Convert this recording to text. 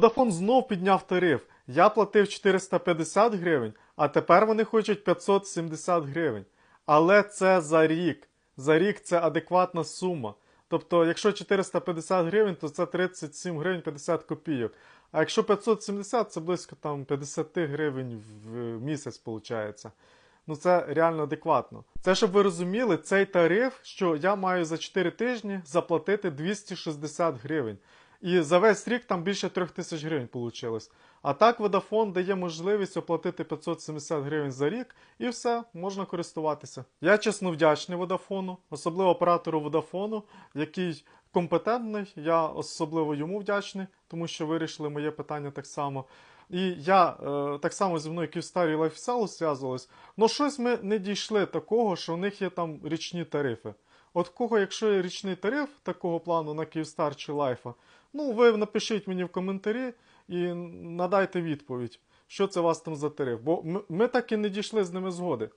Vodafone знов підняв тариф. Я платив 450 гривень, а тепер вони хочуть 570 гривень. Але це за рік. За рік це адекватна сума. Тобто, якщо 450 гривень, то це 37 гривень 50 копійок. А якщо 570, це близько там 50 гривень в місяць виходить. Ну це реально адекватно. Це щоб ви розуміли, цей тариф, що я маю за 4 тижні заплатити 260 гривень. І за весь рік там більше 3 тисяч гривень вийшло. А так Vodafone дає можливість оплатити 570 гривень за рік і все, можна користуватися. Я чесно вдячний Vodafone, особливо оператору Vodafone, який компетентний. Я особливо йому вдячний, тому що вирішили моє питання так само. І я е, так само зі мною Київстар і Лайфселу зв'язувалось. Ну щось ми не дійшли такого, що в них є там річні тарифи. От кого, якщо є річний тариф такого плану на Київстар чи Лайфа, ну ви напишіть мені в коментарі і надайте відповідь, що це у вас там за тариф. Бо ми, так і не дійшли з ними згоди.